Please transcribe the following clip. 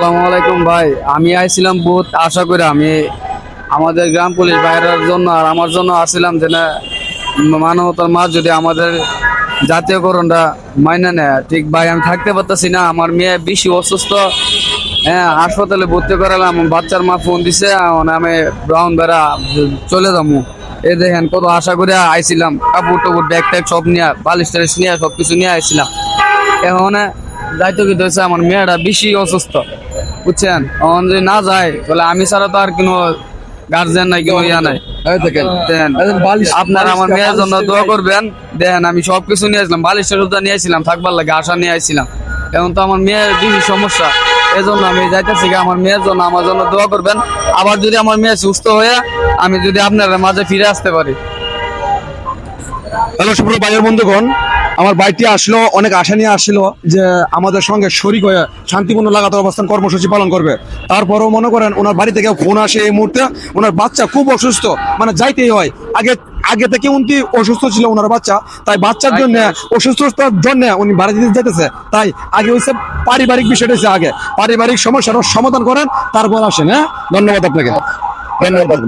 আসসালামু আলাইকুম ভাই। আমি আইছিলাম বহুত আশা করে আমি আমাদের গ্রাম পুলিশ বাইরের জন্য আর আমার জন্য আসছিলাম যে না মানবতার মাঝ যদি আমাদের জাতীয়করণটা মাইনে নেয়। ঠিক ভাই, আমি থাকতে পারতেছি না, আমার মেয়ে বেশি অসুস্থ। হ্যাঁ হাসপাতালে ভর্তি করালাম, বাচ্চার মা ফোন দিছে আমি ব্রাউন বেড়া চলে যাব। এ দেখেন কত আশা করে আইছিলাম, কাপড় টাপড়, ব্যাগ ট্যাগ সব নিয়ে, বালিশ টালিশ নিয়ে সব কিছু নিয়ে আইছিলাম। এখন যাইতে কি আমার মেয়েটা বেশি অসুস্থ। বুঝছেন? এখন যদি না যায় তাহলে আমি ছাড়া তো আর কোনো গার্জেন নাই কোনো ইয়া নাই। দেখেন, আপনারা আমার মেয়ের জন্য দোয়া করবেন। দেখেন আমি সব কিছু নিয়ে আসলাম বালিশের সুদ্ধা নিয়ে আসছিলাম থাকবার লাগে আশা নিয়ে আসছিলাম। এখন তো আমার মেয়ের বেশি সমস্যা এই জন্য আমি যাইতেছি আমার মেয়ের জন্য আমার জন্য দোয়া করবেন। আবার যদি আমার মেয়ে সুস্থ হয়ে আমি যদি আপনার মাঝে ফিরে আসতে পারি। হ্যালো সুপ্রিয় ভাইয়ের বন্ধুগণ আমার বাইকটি আসলো অনেক আশা নিয়ে আসছিল যে আমাদের সঙ্গে শরিক হয়ে শান্তিপূর্ণ লাগাতার অবস্থান কর্মসূচি পালন করবে। তারপরও মনে করেন ওনার বাড়ি থেকে ফোন আসে এই মুহূর্তে ওনার বাচ্চা খুব অসুস্থ মানে যাইতেই হয়। আগে আগে থেকে উনি অসুস্থ ছিল ওনার বাচ্চা তাই বাচ্চার জন্য অসুস্থতার জন্য উনি বাড়ি দিতে যেতেছে। তাই আগে হচ্ছে পারিবারিক বিষয়টা হচ্ছে আগে। পারিবারিক সমস্যার সমাধান করেন তারপর আসেন হ্যাঁ? ধন্যবাদ আপনাকে। ধন্যবাদ